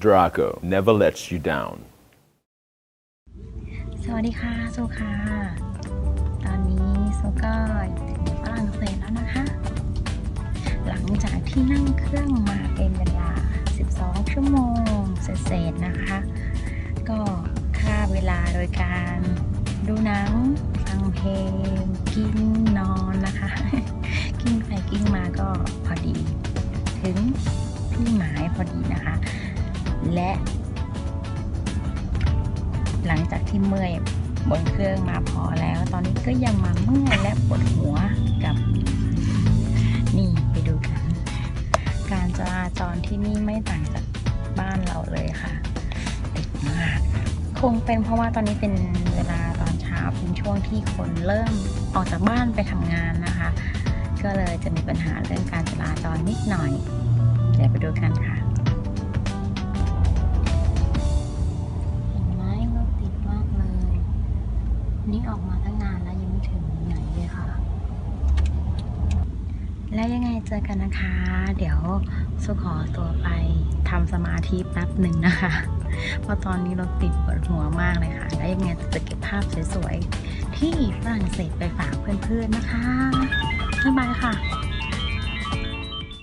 Draco never lets you down. สวัสดีค่ะโซค่ะ ตอนนี้โซก็ถึงฝรั่งเศสแล้วนะคะ หลังจากที่นั่งเครื่องมาเป็นเวลา 12 ชั่วโมงเศษๆนะคะ ก็ค่าเวลาโดยการดูหนังฟังเพลง กินนอนนะคะ กิ้งไปกิ้งมาก็พอดี ถึงที่หมายพอดีนะคะ และ หลังจากที่เมื่อยบนเครื่องมาพอแล้ว ตอนนี้ก็ยังมาเมื่อยและปวดหัวกับ นี่ไปดูกัน การจราจรที่นี่ไม่ต่างจากบ้านเราเลยค่ะ ติดมาก คงเป็นเพราะว่าตอนนี้เป็นเวลาตอนเช้าเป็นช่วงที่คนเริ่มออกจากบ้านไปทำงานนะคะ ก็เลยจะมีปัญหาเรื่องการจราจรนิดหน่อย เดี๋ยวไปดูกันค่ะ นี่ออกมาตั้งนานแล้วยังไม่ถึงไหนเลยค่ะ แล้วยังไงเจอกันนะคะ เดี๋ยวสุขอตัวไปทำสมาธิแป๊บหนึ่งนะคะ เพราะตอนนี้รถติดปวดหัวมากเลยค่ะ แล้วยังไงจะเก็บภาพสวยๆ ที่ฝรั่งเศสไปฝากเพื่อนๆนะคะบ๊ายบายค่ะ